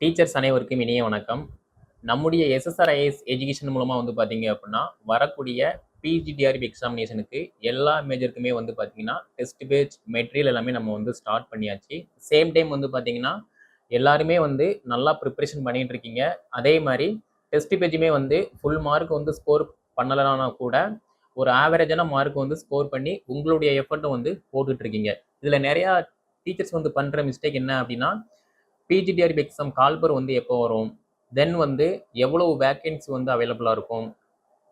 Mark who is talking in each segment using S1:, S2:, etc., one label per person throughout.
S1: Teachers அனைவருக்கும் இனிய வணக்கம். நம்முடைய எஸ்எஸ்ஆர்ஐஎஸ் எஜுகேஷன் மூலமாக வந்து பார்த்தீங்க அப்படின்னா வரக்கூடிய பிஜிடிஆர்பி எக்ஸாமினேஷனுக்கு எல்லா மேஜருக்குமே வந்து பார்த்தீங்கன்னா டெஸ்ட் பேஜ் மெட்டீரியல் எல்லாமே நம்ம வந்து ஸ்டார்ட் பண்ணியாச்சு. சேம் டைம் வந்து பார்த்தீங்கன்னா எல்லாருமே வந்து நல்லா ப்ரிப்பரேஷன் பண்ணிகிட்டு இருக்கீங்க. அதே மாதிரி டெஸ்ட் பேஜுமே வந்து ஃபுல் மார்க் வந்து ஸ்கோர் பண்ணலைன்னா கூட ஒரு ஆவரேஜான மார்க் வந்து ஸ்கோர் பண்ணி உங்களுடைய எஃபர்ட்டை வந்து போட்டுட்ருக்கீங்க இதில் நிறையா டீச்சர்ஸ் வந்து பண்ணுற மிஸ்டேக் என்ன அப்படின்னா பிஜிடிஆர்பி எக்ஸாம் கால்பர் வந்து எப்போ வரும்? தென் வந்து எவ்வளவு வேக்கன்சி வந்து அவைலபிளாக இருக்கும்?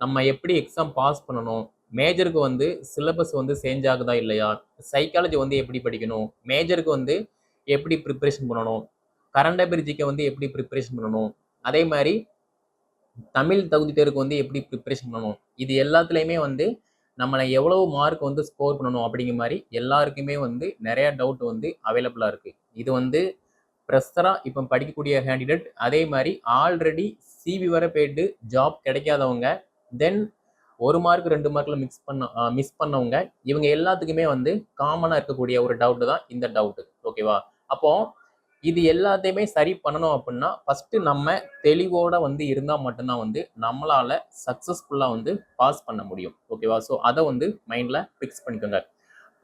S1: நம்ம எப்படி எக்ஸாம் பாஸ் பண்ணணும்? மேஜருக்கு வந்து சிலபஸ் வந்து சேஞ்ச் ஆகுதா இல்லையா? சைக்காலஜி வந்து எப்படி படிக்கணும்? மேஜருக்கு வந்து எப்படி ப்ரிப்பரேஷன் பண்ணணும்? கரண்ட் அபிரிஜிக்கு வந்து எப்படி ப்ரிப்பரேஷன் பண்ணணும்? அதே மாதிரி தமிழ் தகுதி தேர்வுக்கு வந்து எப்படி ப்ரிப்பரேஷன் பண்ணணும்? இது எல்லாத்துலேயுமே வந்து நம்மளை எவ்வளவு மார்க் வந்து ஸ்கோர் பண்ணணும் அப்படிங்கிற மாதிரி எல்லாருக்குமே வந்து நிறையா டவுட் வந்து அவைலபிளாக இருக்குது இது வந்து ப்ரெஸ்ஸராக இப்போ படிக்கக்கூடிய கேண்டிடேட் அதே மாதிரி ஆல்ரெடி சிவி வர போயிட்டு ஜாப் கிடைக்காதவங்க தென் ஒரு மார்க் ரெண்டு மார்க்கில் மிக்ஸ் பண்ண மிஸ் பண்ணவங்க இவங்க எல்லாத்துக்குமே வந்து காமனாக இருக்கக்கூடிய ஒரு டவுட்டு தான் இந்த டவுட்டு ஓகேவா அப்போது இது எல்லாத்தையுமே சரி பண்ணணும் அப்படின்னா ஃபஸ்ட்டு நம்ம தெளிவோட வந்து இருந்தால் மட்டும்தான் வந்து நம்மளால் சக்ஸஸ்ஃபுல்லாக வந்து பாஸ் பண்ண முடியும் ஓகேவா ஸோ அதை வந்து மைண்டில் ஃபிக்ஸ் பண்ணிக்கோங்க.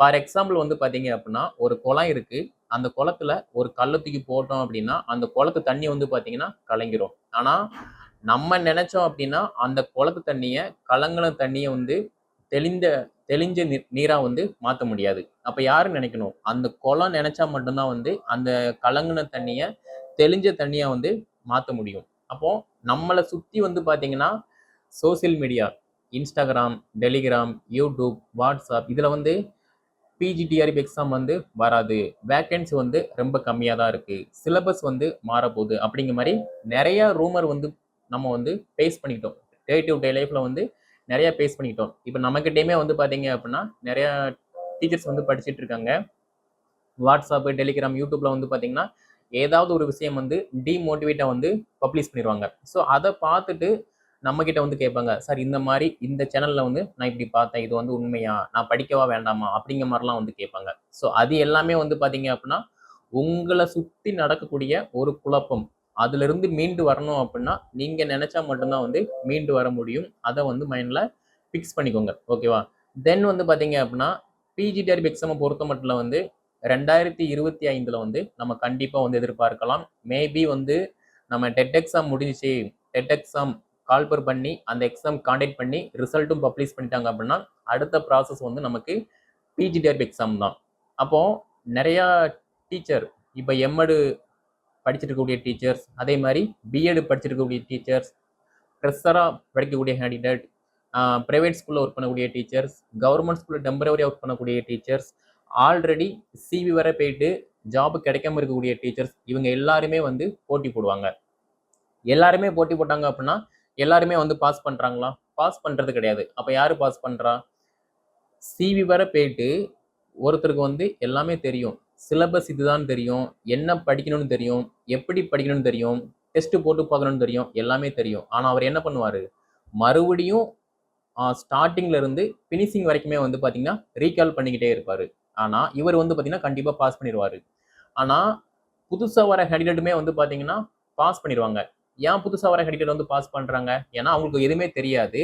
S1: ஃபார் எக்ஸாம்பிள் வந்து பார்த்தீங்க அப்படின்னா ஒரு குளம் இருக்குது அந்த குளத்துல ஒரு கல்லை தூக்கி போட்டோம் அப்படின்னா அந்த குளத்து தண்ணி வந்து பார்த்தீங்கன்னா கலங்கிரும். ஆனால் நம்ம நினைச்சோம் அப்படின்னா அந்த குளத்து தண்ணியை கலங்கின தண்ணியை வந்து தெளிந்த தெளிஞ்ச நீ நீராக வந்து மாற்ற முடியாது. அப்போ யாரும் நினைக்கணும்? அந்த குளம் நினைச்சா மட்டும்தான் வந்து அந்த கலங்கின தண்ணியை தெளிஞ்ச தண்ணியை வந்து மாற்ற முடியும். அப்போ நம்மளை சுற்றி வந்து பார்த்தீங்கன்னா social media Instagram Telegram YouTube WhatsApp இதில் வந்து பிஜிடிஆர்பி எக்ஸாம் வந்து வராது. வேக்கன்சி வந்து ரொம்ப கம்மியாக தான் இருக்குது சிலபஸ் வந்து மாறப்போகுது. அப்படிங்கிற மாதிரி நிறையா ரூமர் வந்து நம்ம வந்து ஃபேஸ் பண்ணிக்கிட்டோம். டே டு டே லைஃப்பில் வந்து நிறையா ஃபேஸ் பண்ணிக்கிட்டோம். இப்போ நம்மக்கிட்டேயுமே வந்து பார்த்தீங்க அப்படின்னா நிறையா டீச்சர்ஸ் வந்து படிச்சுட்டு இருக்காங்க. வாட்ஸ்அப்பு டெலிகிராம் யூடியூப்பில் வந்து பார்த்தீங்கன்னா ஏதாவது ஒரு விஷயம் வந்து டிமோட்டிவேட்டாக வந்து பப்ளிஷ் பண்ணிடுவாங்க ஸோ அதை பார்த்துட்டு நம்ம கிட்ட வந்து கேட்பாங்க சார் இந்த மாதிரி இந்த சேனல்ல வந்து நான் இப்படி பார்த்தேன் இது வந்து உண்மையா? நான் படிக்கவா வேண்டாமா? அப்படிங்கிற மாதிரிலாம் வந்து கேட்பாங்க. ஸோ அது எல்லாமே வந்து பார்த்தீங்க அப்படின்னா உங்களை சுற்றி நடக்கக்கூடிய ஒரு குழப்பம். அதுல இருந்து மீண்டு வரணும் அப்படின்னா நீங்க நினைச்சா மட்டும்தான் வந்து மீண்டு வர முடியும். அதை வந்து மைண்ட்ல ஃபிக்ஸ் பண்ணிக்கோங்க. ஓகேவா தென் வந்து பார்த்தீங்க அப்படின்னா பிஜிடிஆர்பி எக்ஸாமை பொறுத்த மட்டும் வந்து ரெண்டாயிரத்தி இருபத்தி ஐந்துல வந்து நம்ம கண்டிப்பாக வந்து எதிர்பார்க்கலாம். மேபி வந்து நம்ம டெட் எக்ஸாம் முடிஞ்சிச்சு. டெட் எக்ஸாம் கால்பர் பண்ணி அந்த எக்ஸாம் காண்டக்ட் பண்ணி ரிசல்ட்டும் பப்ளிஷ் பண்ணிட்டாங்க அப்படின்னா அடுத்த ப்ராசஸ் வந்து நமக்கு பிஜிடிஆர்பி எக்ஸாம் தான். அப்போது நிறையா டீச்சர் இப்போ எம்எடு படிச்சிருக்கக்கூடிய டீச்சர்ஸ் அதே மாதிரி பிஎட் படிச்சிருக்கக்கூடிய டீச்சர்ஸ் ப்ரெஷராக படிக்கக்கூடிய கேண்டிடேட் ப்ரைவேட் ஸ்கூலில் ஒர்க் பண்ணக்கூடிய டீச்சர்ஸ் கவர்மெண்ட் ஸ்கூலில் டெம்பரவரியாக ஒர்க் பண்ணக்கூடிய டீச்சர்ஸ் ஆல்ரெடி சிவி வரை போயிட்டு ஜாப் கிடைக்காம இருக்கக்கூடிய டீச்சர்ஸ் இவங்க எல்லாருமே வந்து போட்டி போடுவாங்க. எல்லாருமே போட்டி போட்டாங்க அப்படின்னா எல்லாருமே வந்து பாஸ் பண்ணுறாங்களா பாஸ் பண்ணுறது கிடையாது. அப்போ யார் பாஸ் பண்ணுறா சிவி வர போயிட்டு ஒருத்தருக்கு வந்து எல்லாமே தெரியும். சிலபஸ் இதுதான் தெரியும். என்ன படிக்கணும்னு தெரியும். எப்படி படிக்கணும்னு தெரியும். டெஸ்ட்டு போட்டு பார்க்கணும்னு தெரியும். எல்லாமே தெரியும். ஆனால் அவர் என்ன பண்ணுவார்? மறுபடியும் ஸ்டார்டிங்ல இருந்து ஃபினிஷிங் வரைக்குமே வந்து பார்த்திங்கன்னா ரீகால் பண்ணிக்கிட்டே இருப்பார். ஆனால் இவர் வந்து பார்த்திங்கன்னா கண்டிப்பாக பாஸ் பண்ணிடுவார் ஆனால் புதுசாக வர கேண்டிடேட்டுமே வந்து பார்த்திங்கன்னா பாஸ் பண்ணிடுவாங்க ஏன் புதுசாக வர கேண்டிடேட் வந்து பாஸ் பண்ணுறாங்க ஏன்னா அவங்களுக்கு எதுவுமே தெரியாது.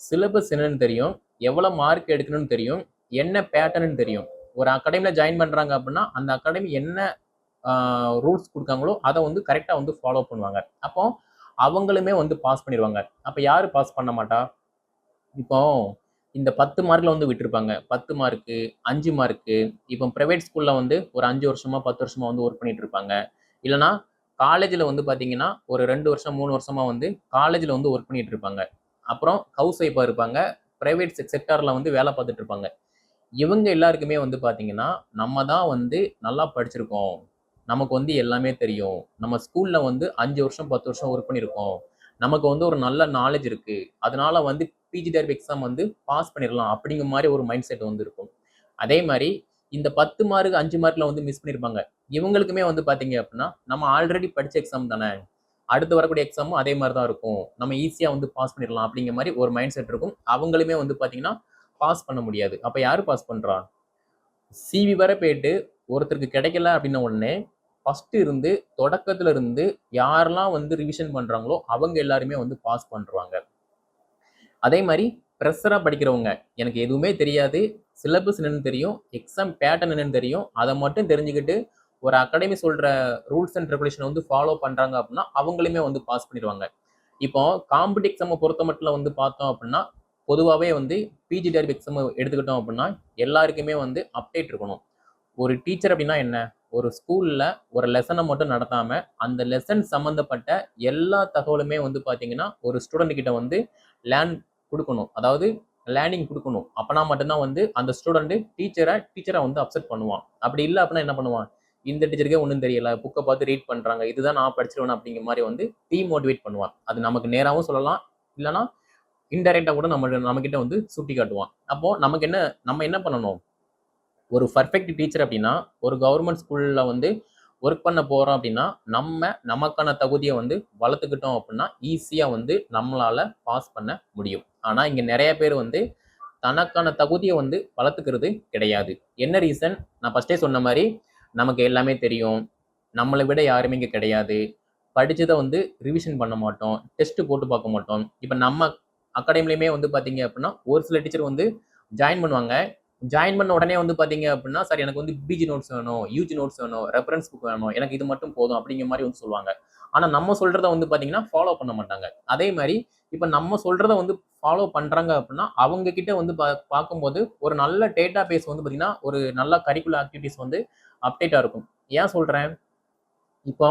S1: சிலபஸ் என்னன்னு தெரியும். எவ்வளோ மார்க் எடுக்கணும்னு தெரியும். என்ன பேட்டர்னு தெரியும். ஒரு அகாடமியில் ஜாயின் பண்ணுறாங்க அப்படின்னா அந்த அகாடமி என்ன ரூல்ஸ் கொடுக்காங்களோ அதை வந்து கரெக்டாக வந்து ஃபாலோ பண்ணுவாங்க. அப்போ அவங்களுமே வந்து பாஸ் பண்ணிடுவாங்க. அப்போ யார் பாஸ் பண்ண மாட்டா? இப்போ இந்த பத்து மார்க்கில் வந்து விட்டுருப்பாங்க. பத்து மார்க்கு அஞ்சு மார்க்கு இப்போ ப்ரைவேட் ஸ்கூலில் வந்து ஒரு அஞ்சு வருஷமாக பத்து வருஷமாக வந்து ஒர்க் பண்ணிட்டு இருப்பாங்க. இல்லைனா காலேஜில் வந்து பார்த்தீங்கன்னா ஒரு ரெண்டு வருஷம் மூணு வருஷமாக வந்து காலேஜில் வந்து ஒர்க் பண்ணிட்டு இருப்பாங்க. அப்புறம் ஹவுஸ் ஒய்ஃபாக இருப்பாங்க. ப்ரைவேட் செக்டாரில் வந்து வேலை பார்த்துட்டு இருப்பாங்க. இவங்க எல்லாருக்குமே வந்து பார்த்தீங்கன்னா நம்ம தான் வந்து நல்லா படிச்சிருக்கோம். நமக்கு வந்து எல்லாமே தெரியும். நம்ம ஸ்கூலில் வந்து அஞ்சு வருஷம் பத்து வருஷம் ஒர்க் பண்ணியிருக்கோம் நமக்கு வந்து ஒரு நல்ல நாலேஜ் இருக்குது அதனால வந்து பிஜிடிஆர்பி எக்ஸாம் வந்து பாஸ் பண்ணிடலாம் அப்படிங்கிற மாதிரி ஒரு மைண்ட் செட் வந்து இருக்கும். அதே மாதிரி இந்த பத்து மார்க் அஞ்சு மார்க்கில் வந்து மிஸ் பண்ணியிருப்பாங்க இவங்களுக்குமே வந்து பார்த்தீங்க அப்படின்னா நம்ம ஆல்ரெடி படித்த எக்ஸாம் தானே? அடுத்து வரக்கூடிய எக்ஸாமும் அதே மாதிரி தான் இருக்கும். நம்ம ஈஸியாக வந்து பாஸ் பண்ணிடலாம் அப்படிங்கிற மாதிரி ஒரு மைண்ட் செட் இருக்கும். அவங்களுமே வந்து பார்த்தீங்கன்னா பாஸ் பண்ண முடியாது. அப்போ யார் பாஸ் பண்ணுறா சிவி வர போயிட்டு ஒருத்தருக்கு கிடைக்கல அப்படின்ன உடனே ஃபஸ்ட்டு இருந்து தொடக்கத்துல இருந்து யாரெல்லாம் வந்து ரிவிஷன் பண்ணுறாங்களோ அவங்க எல்லாருமே வந்து பாஸ் பண்ணுறாங்க அதே மாதிரி ப்ரெஷராக படிக்கிறவங்க எனக்கு எதுவுமே தெரியாது. சிலபஸ் என்னென்னு தெரியும் எக்ஸாம் பேட்டர்ன் என்னென்னு தெரியும். அதை மட்டும் தெரிஞ்சுக்கிட்டு ஒரு அகாடமி சொல்ற ரூல்ஸ் அண்ட் ரெகுலேஷனை வந்து ஃபாலோ பண்றாங்க அப்படின்னா அவங்களுமே வந்து பாஸ் பண்ணிடுவாங்க. இப்போ காம்படிட் எக்ஸாமை பொறுத்த மட்டும் வந்து பார்த்தோம் அப்படின்னா பொதுவாகவே வந்து பிஜிடிஆர்பி எக்ஸாம் எடுத்துக்கிட்டோம் அப்படின்னா எல்லாருக்குமே வந்து அப்டேட் இருக்கணும். ஒரு டீச்சர் அப்படின்னா என்ன? ஒரு ஸ்கூலில் ஒரு லெசனை மட்டும் நடத்தாமல் அந்த லெசன் சம்மந்தப்பட்ட எல்லா தகவலுமே வந்து பார்த்தீங்கன்னா ஒரு ஸ்டூடெண்ட் கிட்ட வந்து லேர்ன் கொடுக்கணும். அதாவது லேர்னிங் கொடுக்கணும். அப்போனா மட்டும்தான் வந்து அந்த ஸ்டூடெண்ட்டு டீச்சரை டீச்சரை வந்து அப்செட் பண்ணுவான். அப்படி இல்லை அப்படின்னா என்ன பண்ணுவான்? இந்த டீச்சருக்கே ஒன்றும் தெரியல. புக்கை பார்த்து ரீட் பண்ணுறாங்க இதுதான் நான் படிச்சிருவேன் அப்படிங்கிற மாதிரி வந்து டிமோட்டிவேட் பண்ணுவான். அது நமக்கு நேராகவும் சொல்லலாம். இல்லைன்னா இன்டெரக்டாக கூட நம்ம நம்மக்கிட்ட வந்து சுட்டி காட்டுவான். அப்போது நமக்கு என்ன நம்ம என்ன பண்ணணும்? ஒரு பர்ஃபெக்ட் டீச்சர் அப்படின்னா ஒரு கவர்மெண்ட் ஸ்கூலில் வந்து ஒர்க் பண்ண போகிறோம் அப்படின்னா நம்ம நமக்கான தகுதியை வந்து வளர்த்துக்கிட்டோம் அப்படின்னா ஈஸியாக வந்து நம்மளால் பாஸ் பண்ண முடியும். ஆனால் இங்கே நிறைய பேர் வந்து தனக்கான தகுதியை வந்து வளர்த்துக்கிறது கிடையாது. என்ன ரீசன் நான் ஃபஸ்ட்டே சொன்ன மாதிரி நமக்கு எல்லாமே தெரியும். நம்மளை விட யாருமே இங்கே கிடையாது. படித்ததை வந்து ரிவிஷன் பண்ண மாட்டோம். டெஸ்ட்டு போட்டு பார்க்க மாட்டோம். இப்போ நம்ம அகாடமிலையுமே வந்து பார்த்தீங்க அப்படின்னா ஒரு சில டீச்சர் வந்து ஜாயின் பண்ணுவாங்க. ஜாயின் பண்ண உடனே வந்து பார்த்தீங்க அப்படின்னா சார் எனக்கு வந்து பிஜி நோட்ஸ் வேணும் யூஜி நோட்ஸ் வேணும் ரெஃபரன்ஸ் புக் வேணும். எனக்கு இது மட்டும் போதும் அப்படிங்கிற மாதிரி வந்து சொல்லுவாங்க. ஆனால் நம்ம சொல்கிறத வந்து பார்த்தீங்கன்னா ஃபாலோ பண்ண மாட்டாங்க. அதே மாதிரி இப்போ நம்ம சொல்கிறத வந்து ஃபாலோ பண்ணுறாங்க அப்படின்னா அவங்க கிட்ட வந்து பா- பார்க்கும்போது ஒரு நல்ல டேட்டா பேஸ் வந்து பார்த்தீங்கன்னா ஒரு நல்ல கரிக்குலர் ஆக்டிவிட்டிஸ் வந்து அப்டேட்டாக இருக்கும். ஏன் சொல்கிறேன் இப்போ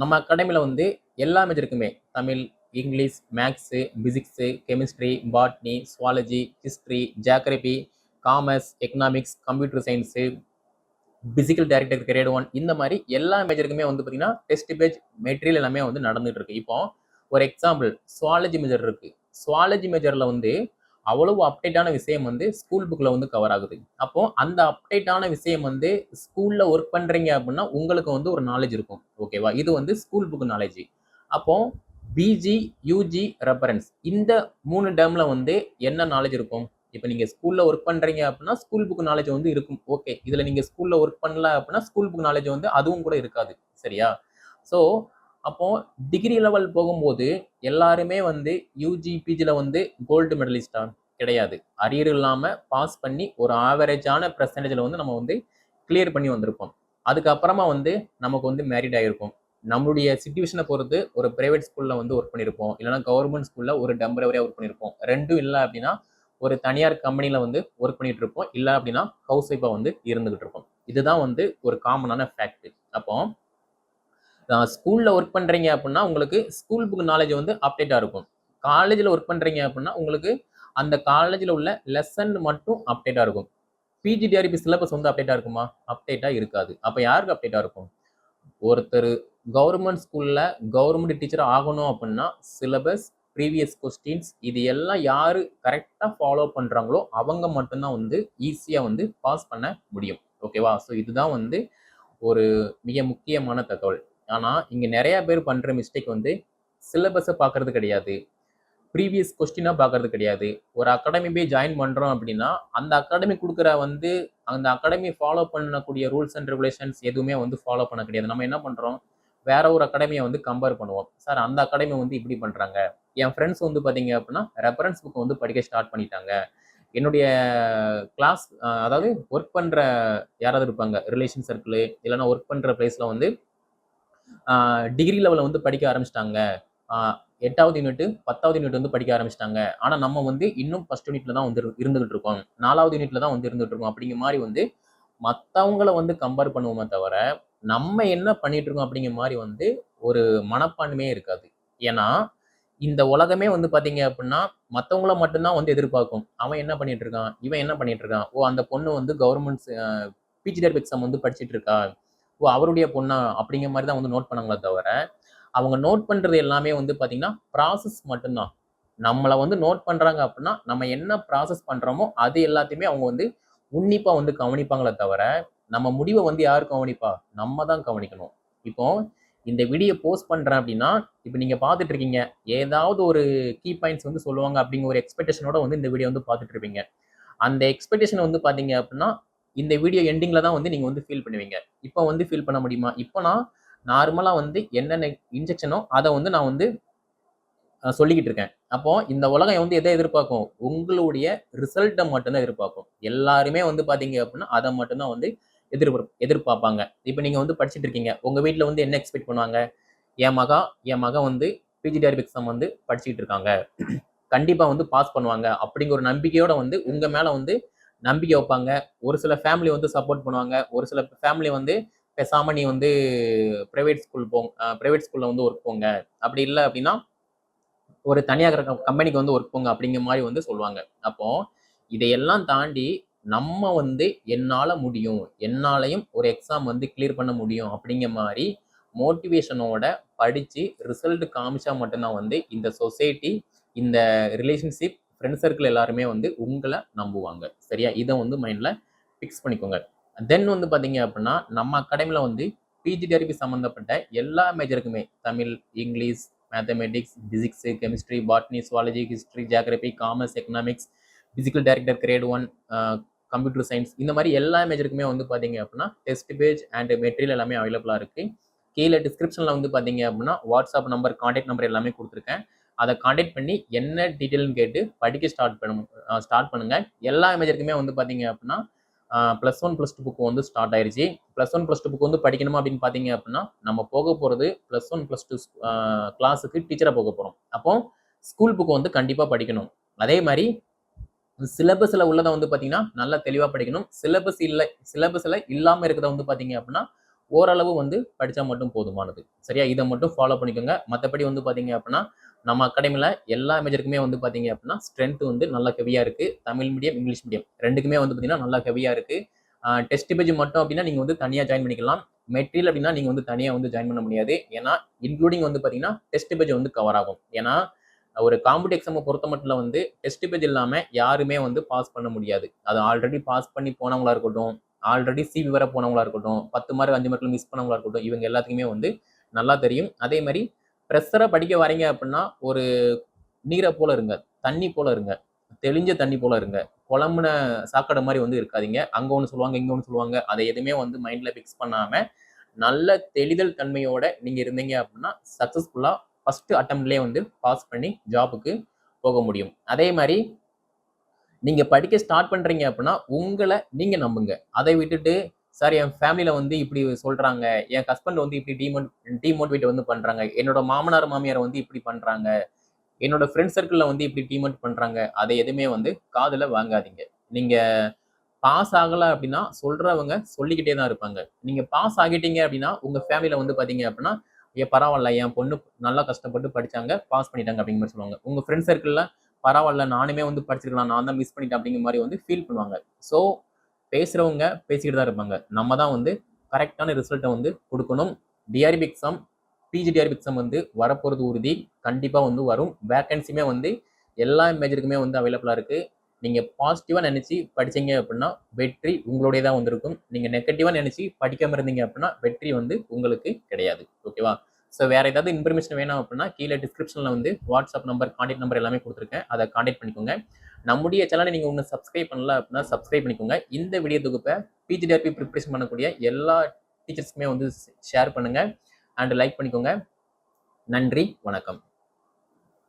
S1: நம்ம அகாடமியில் வந்து எல்லா மேஜருக்குமே Tamil English maths physics chemistry botany zoology history geography commerce economics computer science physical director grade one இந்த மாதிரி எல்லா மேஜருக்குமே வந்து பார்த்தீங்கன்னா டெஸ்ட் பேஜ் மெட்டீரியல் எல்லாமே வந்து நடந்துகிட்ருக்கு இருக்கு. இப்போ ஒரு எக்ஸாம்பிள் சுவாலஜி மேஜர் இருக்கு. சுவாலஜி மேஜரில் வந்து அவ்வளவு அப்டேட்டான விஷயம் வந்து ஸ்கூல் புக்கில் வந்து கவர் ஆகுது. அப்போ அந்த அப்டேட்டான விஷயம் வந்து ஸ்கூலில் ஒர்க் பண்ணுறீங்க அப்படின்னா உங்களுக்கு வந்து ஒரு நாலேஜ் இருக்கும். ஓகேவா இது வந்து ஸ்கூல் புக் நாலேஜ் அப்போ பிஜி யூஜி ரெஃபரன்ஸ் இந்த மூணு டேமில் வந்து என்ன நாலேஜ் இருக்கும்? இப்போ நீங்கள் ஸ்கூலில் ஒர்க் பண்ணுறீங்க அப்படின்னா ஸ்கூல் புக் நாலேஜ் வந்து இருக்கும். ஓகே இதில் நீங்கள் ஸ்கூலில் ஒர்க் பண்ணல அப்படின்னா ஸ்கூல் புக் நாலேஜ் வந்து அதுவும் கூட இருக்காது. சரியா? ஸோ அப்போ டிகிரி லெவல் போகும்போது எல்லாருமே வந்து யூஜி பிஜியில் வந்து கோல்டு மெடலிஸ்டா கிடையாது. அரியர் இல்லாமல் பாஸ் பண்ணி ஒரு ஆவரேஜான பர்சன்டேஜில் வந்து நம்ம வந்து கிளியர் பண்ணி வந்திருப்போம். அதுக்கப்புறமா வந்து நமக்கு வந்து மேரிட் ஆகிருக்கும் நம்மளுடைய சுச்சுவேஷனை பொறுத்து ஒரு பிரைவேட் ஸ்கூலில் வந்து ஒர்க் பண்ணியிருப்போம் இல்லைன்னா கவர்மெண்ட் ஸ்கூலில் ஒரு டெம்பரவரியாக ஒர்க் பண்ணியிருப்போம் ரெண்டும் இல்லை அப்படின்னா ஒரு தனியார் கம்பெனியில் வந்து ஒர்க் பண்ணிகிட்டு இருப்போம். இல்லை அப்படின்னா ஹவுஸ் ஒய்ஃபாக வந்து இருந்துகிட்டு இருப்போம். இதுதான் வந்து ஒரு காமனான ஃபேக்ட் அப்போ ஸ்கூலில் ஒர்க் பண்ணுறீங்க அப்படின்னா உங்களுக்கு ஸ்கூல் புக் நாலேஜ் வந்து அப்டேட்டாக இருக்கும். காலேஜில் ஒர்க் பண்ணுறீங்க அப்படின்னா உங்களுக்கு அந்த காலேஜில் உள்ள லெசன் மட்டும் அப்டேட்டாக இருக்கும். பிஜிடிஆர்பி சிலபஸ் வந்து அப்டேட்டாக இருக்குமா? அப்டேட்டாக இருக்காது. அப்போ யாருக்கு அப்டேட்டாக இருக்கும்? ஒருத்தர் கவர்மெண்ட் ஸ்கூலில் கவர்மெண்ட் டீச்சர் ஆகணும் அப்படின்னா சிலபஸ் ப்ரீவியஸ் கொஸ்டின்ஸ் இது எல்லாம் யார் கரெக்டாக ஃபாலோ பண்ணுறாங்களோ அவங்க மட்டும்தான் வந்து ஈஸியாக வந்து பாஸ் பண்ண முடியும். ஓகேவா ஸோ இதுதான் வந்து ஒரு மிக முக்கியமான தகவல். ஆனால் இங்கே நிறைய பேர் பண்ணுற மிஸ்டேக் வந்து சிலபஸை பார்க்கறது கிடையாது. ப்ரீவியஸ் கொஸ்டினாக பார்க்கறது கிடையாது. ஒரு அகாடமி போய் ஜாயின் பண்ணுறோம் அப்படின்னா அந்த அகாடமி கொடுக்குற வந்து அந்த அகாடமி ஃபாலோ பண்ணக்கூடிய ரூல்ஸ் அண்ட் ரெகுலேஷன்ஸ் எதுவுமே வந்து ஃபாலோ பண்ண கிடையாது. நம்ம என்ன பண்ணுறோம் வேற ஒரு அகாடமியை வந்து கம்பேர் பண்ணுவோம். சார் அந்த அகாடமி வந்து இப்படி பண்ணுறாங்க என் ஃப்ரெண்ட்ஸ் வந்து பார்த்தீங்க அப்படின்னா ரெஃபரன்ஸ் புக் வந்து படிக்க ஸ்டார்ட் பண்ணிட்டாங்க. என்னுடைய கிளாஸ் அதாவது ஒர்க் பண்ணுற யாராவது இருப்பாங்க ரிலேஷன் சர்க்கிள் இல்லைன்னா ஒர்க் பண்ணுற ப்ளேஸில் வந்து டிகிரி லெவலில் வந்து படிக்க ஆரம்பிச்சிட்டாங்க. எட்டாவது யூனிட் பத்தாவது யூனிட் வந்து படிக்க ஆரம்பிச்சிட்டாங்க. ஆனால் நம்ம வந்து இன்னும் ஃபஸ்ட் யூனிட்ல தான் வந்து இரு- இருந்துகிட்டு இருக்கோம். நாலாவது யூனிட்ல தான் வந்து இருந்துகிட்டு இருக்கோம். அப்படிங்கிற மாதிரி வந்து மற்றவங்கள வந்து கம்பேர் பண்ணுவோமே தவிர நம்ம என்ன பண்ணிட்டு இருக்கோம் அப்படிங்கிற மாதிரி வந்து ஒரு மனப்பான்மையே இருக்காது. ஏன்னா இந்த உலகமே வந்து பாத்தீங்க அப்படின்னா மற்றவங்கள மட்டும்தான் வந்து எதிர்பார்க்கும். அவன் என்ன பண்ணிட்டு இருக்கான்? இவன் என்ன பண்ணிட்டு இருக்கான்? ஓ அந்த பொண்ணு வந்து கவர்மெண்ட் பிஜிடர் எக்ஸாம் வந்து படிச்சுட்டு இருக்கா? ஓ அவருடைய பொண்ணா? அப்படிங்கிற மாதிரி தான் வந்து நோட் பண்ணாங்களே தவிர அவங்க நோட் பண்ணுறது எல்லாமே வந்து பார்த்தீங்கன்னா ப்ராசஸ் மட்டும்தான். நம்மளை வந்து நோட் பண்ணுறாங்க அப்படின்னா நம்ம என்ன ப்ராசஸ் பண்ணுறோமோ அது எல்லாத்தையுமே அவங்க வந்து உன்னிப்பாக வந்து கவனிப்பாங்களே தவிர நம்ம முடிவை வந்து யார் கவனிப்பா? நம்ம தான் கவனிக்கணும். இப்போ இந்த வீடியோ போஸ்ட் பண்ணுறேன் அப்படின்னா இப்போ நீங்கள் பார்த்துட்டு இருக்கீங்க ஏதாவது ஒரு கீ பாயிண்ட்ஸ் வந்து சொல்லுவாங்க அப்படிங்கிற ஒரு எக்ஸ்பெக்டேஷனோட வந்து இந்த வீடியோ வந்து பார்த்துட்டு இருப்பீங்க அந்த எக்ஸ்பெக்டேஷன் வந்து பார்த்தீங்க அப்படின்னா இந்த வீடியோ எண்டிங்கில் தான் வந்து நீங்கள் வந்து ஃபீல் பண்ணுவீங்க. இப்போ வந்து ஃபீல் பண்ண முடியுமா? இப்போ நான் நார்மலாக வந்து என்னென்ன இன்ஜெக்ஷனோ அதை வந்து நான் வந்து சொல்லிக்கிட்டு இருக்கேன். அப்போ இந்த உலகம் வந்து எதை எதிர்பார்க்கும்? உங்களுடைய ரிசல்ட்டை மட்டும்தான் எதிர்பார்க்கும். எல்லாருமே வந்து பார்த்தீங்க அப்படின்னா அதை மட்டும்தான் வந்து எதிர்பார் எதிர்பார்ப்பாங்க. இப்போ நீங்கள் வந்து படிச்சுட்டு இருக்கீங்க. உங்கள் வீட்டில் வந்து என்ன எக்ஸ்பெக்ட் பண்ணுவாங்க? என் மகா என் மகன் வந்து பிஜிடிஆர்பி எக்ஸாம் வந்து படிச்சுக்கிட்டு இருக்காங்க. கண்டிப்பாக வந்து பாஸ் பண்ணுவாங்க. அப்படிங்கிற ஒரு நம்பிக்கையோட வந்து உங்கள் மேலே வந்து நம்பிக்கை வைப்பாங்க. ஒரு சில ஃபேமிலி வந்து சப்போர்ட் பண்ணுவாங்க. ஒரு சில ஃபேமிலி வந்து பேசாம நீ வந்து ப்ரைவேட் ஸ்கூல் போங்க ப்ரைவேட் ஸ்கூல்ல வந்து ஒர்க் போங்க. அப்படி இல்லை அப்படின்னா ஒரு தனியார் கம்பெனிக்கு வந்து ஒர்க் போங்க அப்படிங்கிற மாதிரி வந்து சொல்லுவாங்க. அப்போ இதையெல்லாம் தாண்டி நம்ம வந்து என்னால் முடியும் என்னாலையும் ஒரு எக்ஸாம் வந்து கிளியர் பண்ண முடியும் அப்படிங்கிற மாதிரி மோட்டிவேஷனோட படித்து ரிசல்ட் காமிச்சா மட்டும்தான் வந்து இந்த சொசைட்டி இந்த ரிலேஷன்ஷிப் ஃப்ரெண்ட் சர்க்கிள் எல்லாருமே வந்து உங்களை நம்புவாங்க. சரியா? இதை வந்து மைண்டில் ஃபிக்ஸ் பண்ணிக்கோங்க. தென் வந்து பார்த்தீங்க அப்படின்னா நம்ம அகாடமியில் வந்து பிஜிடிஆர்பி சம்மந்தப்பட்ட எல்லா மேஜருக்குமே Tamil English mathematics physics chemistry botany zoology history geography commerce economics physical director grade one computer science இந்த மாதிரி எல்லா மேஜருக்குமே வந்து பார்த்தீங்க அப்படின்னா டெஸ்ட் பேஜ் அண்ட் மெட்டீரியல் எல்லாமே அவைலபிளாக இருக்குது கீழே டிஸ்கிரிப்ஷனில் வந்து பார்த்தீங்க அப்படின்னா வாட்ஸ்அப் நம்பர் கான்டாக்ட் நம்பர் எல்லாமே கொடுத்துருக்கேன். அதை காண்டாக்ட் பண்ணி என்ன டீட்டெயில்னு கேட்டு படிக்க ஸ்டார்ட் பண்ண ஸ்டார்ட் பண்ணுங்கள் எல்லா இமேஜருக்குமே வந்து பார்த்தீங்க அப்படின்னா plus one plus two book வந்து ஸ்டார்ட் ஆயிடுச்சு plus one plus two book வந்து படிக்கணுமா அப்படின்னு பார்த்தீங்க அப்படின்னா நம்ம போக போகிறது ப்ளஸ் ஒன் ப்ளஸ் டூ கிளாஸுக்கு டீச்சராக போக போகிறோம் அப்போ ஸ்கூல் புக்கு வந்து கண்டிப்பாக படிக்கணும். அதே மாதிரி சிலபஸில் உள்ளதை வந்து பார்த்தீங்கன்னா நல்லா தெளிவாக படிக்கணும். சிலபஸ் இல்லை சிலபஸில் இல்லாமல் இருக்கிறத வந்து பார்த்தீங்க அப்படின்னா ஓரளவு வந்து படித்தா மட்டும் போதுமானது. சரியா? இதை மட்டும் ஃபாலோ பண்ணிக்கோங்க. மற்றபடி வந்து பார்த்தீங்க அப்படின்னா நம்ம அகாடமியில் எல்லா மேஜருக்குமே வந்து பார்த்தீங்க அப்படின்னா ஸ்ட்ரென்த் வந்து நல்லா ஹெவியாக இருக்குது தமிழ் மீடியம் இங்கிலீஷ் மீடியம் ரெண்டுக்குமே வந்து பார்த்தீங்கன்னா நல்லா ஹெவியாக இருக்குது டெஸ்ட் பேஜ் மட்டும் அப்படின்னா நீங்கள் வந்து தனியாக ஜாயின் பண்ணிக்கலாம். மெட்டீரியல் அப்படின்னா நீங்கள் வந்து தனியாக வந்து ஜாயின் பண்ண முடியாது. ஏன்னா இன்க்ளூடிங் வந்து பார்த்தீங்கன்னா டெஸ்ட் பேஜ் வந்து கவர் ஆகும். ஏன்னா ஒரு காம்படி எக்ஸாமை பொறுத்த மட்டும் வந்து டெஸ்ட் பேஜ் இல்லாமல் யாருமே வந்து பாஸ் பண்ண முடியாது. அது ஆல்ரெடி பாஸ் பண்ணி போனவங்களா இருக்கட்டும் ஆல்ரெடி சிவி வர போனவங்களா இருக்கட்டும் பத்து மார்க் அஞ்சு மார்க்கில் மிஸ் பண்ணவங்களா இருக்கட்டும் இவங்க எல்லாத்துக்குமே வந்து நல்லா தெரியும். அதே மாதிரி ப்ரெஷராக படிக்க வரீங்க அப்படின்னா ஒரு நீரை போல இருங்க தண்ணி போல இருங்க தெளிஞ்ச தண்ணி போல இருங்க. குழம்புன சாக்கடை மாதிரி வந்து இருக்காதீங்க. அங்கே ஒன்று சொல்லுவாங்க இங்கே ஒன்று சொல்லுவாங்க. அதை எதுவுமே வந்து மைண்டில் ஃபிக்ஸ் பண்ணாமல் நல்ல தெளிதல் தன்மையோட நீங்கள் இருந்தீங்க அப்படின்னா சக்ஸஸ்ஃபுல்லாக ஃபஸ்ட்டு அட்டம்ப்ட்லேயே வந்து பாஸ் பண்ணி ஜாபுக்கு போக முடியும். அதே மாதிரி நீங்கள் படிக்க ஸ்டார்ட் பண்ணுறீங்க அப்படின்னா உங்களை நீங்கள் நம்புங்க. அதை விட்டுட்டு சார் என் ஃபேமிலியில் வந்து இப்படி சொல்கிறாங்க என் ஹஸ்பண்ட் வந்து இப்படி டிமோட் டிமோட்டிவேட் வந்து பண்ணுறாங்க என்னோட மாமனார் மாமியார் வந்து இப்படி பண்ணுறாங்க என்னோட ஃப்ரெண்ட் சர்க்கிளில் வந்து இப்படி டிமோட் பண்ணுறாங்க அதை எதுவுமே வந்து காதில் வாங்காதீங்க. நீங்கள் பாஸ் ஆகலை அப்படின்னா சொல்கிறவங்க சொல்லிக்கிட்டே தான் இருப்பாங்க. நீங்கள் பாஸ் ஆகிட்டீங்க அப்படின்னா உங்கள் ஃபேமிலியில் வந்து பார்த்தீங்க அப்படின்னா ஏ பரவாயில்ல என் பொண்ணு நல்லா கஷ்டப்பட்டு படிச்சாங்க பாஸ் பண்ணிட்டாங்க அப்படிங்கிற மாதிரி சொல்லுவாங்க. உங்கள் ஃப்ரெண்ட் சர்க்கிளில் பரவாயில்ல நானுமே வந்து படிச்சிருக்கலாம் நான் தான் மிஸ் பண்ணிட்டேன் அப்படிங்கிற மாதிரி வந்து ஃபீல் பண்ணுவாங்க. ஸோ பேசுகிறவங்க பேசிக்கிட்டு தான் இருப்பாங்க. நம்ம தான் வந்து கரெக்டான ரிசல்ட்டை வந்து கொடுக்கணும். TRB exam PG TRB exam வந்து வரப்போகிறது உறுதி கண்டிப்பாக வந்து வரும். வேக்கன்சியுமே வந்து எல்லா மேஜருக்குமே வந்து அவைலபிளாக இருக்குது நீங்கள் பாசிட்டிவாக நினச்சி படிச்சீங்க அப்படின்னா வெற்றி உங்களுடைய தான் வந்திருக்கும் நீங்கள் நெகட்டிவாக நினச்சி படிக்காமல் இருந்தீங்க அப்படின்னா வெற்றி வந்து உங்களுக்கு கிடையாது. ஓகேவா ஸோ வேறு ஏதாவது இன்ஃபர்மேஷன் வேணும் அப்படின்னா கீழே டிஸ்கிரிப்ஷனில் வந்து வாட்ஸ்அப் நம்பர் காண்டாக்ட் நம்பர் எல்லாமே கொடுத்துருக்கேன். அதை கான்டெக்ட் பண்ணிக்கோங்க. நம்முடைய சேனலை நீங்கள் ஒன்று சப்ஸ்கிரைப் பண்ணல அப்படின்னா சப்ஸ்கிரைப் பண்ணிக்கோங்க. இந்த வீடியோ தொகுப்பை பிஜிடிஆர்பி ப்ரிப்ரேஷன் பண்ணக்கூடிய எல்லா டீச்சர்ஸ்க்குமே வந்து ஷேர் பண்ணுங்கள் அண்ட் லைக் பண்ணிக்கோங்க. நன்றி வணக்கம்.